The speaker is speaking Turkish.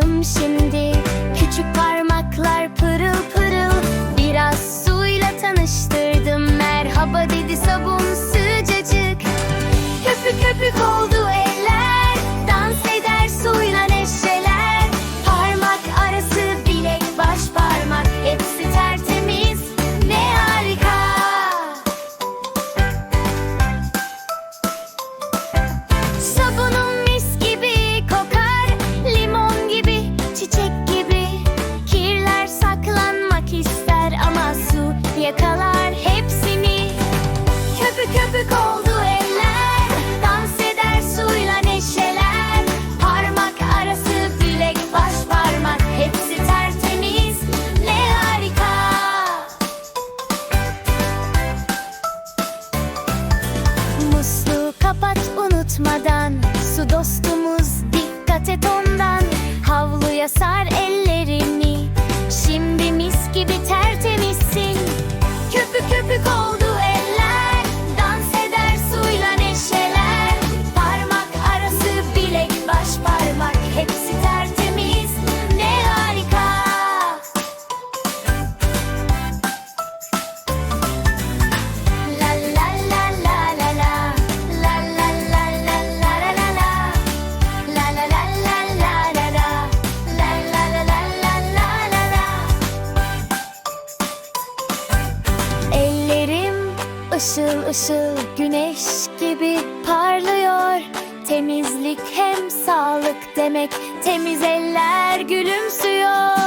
Hazırım şimdi? yakalar hepsini. Köpük köpük oldu eller Dans eder suyla neşeler. Parmak arası bilek baş parmak Hepsi tertemiz. Ne harika. Musluğu kapat unutmadan Su dostumuz dikkat et ondan. Havluya sar Işıl ışıl güneş gibi parlıyor. Temizlik hem sağlık demek Temiz eller gülümsüyor.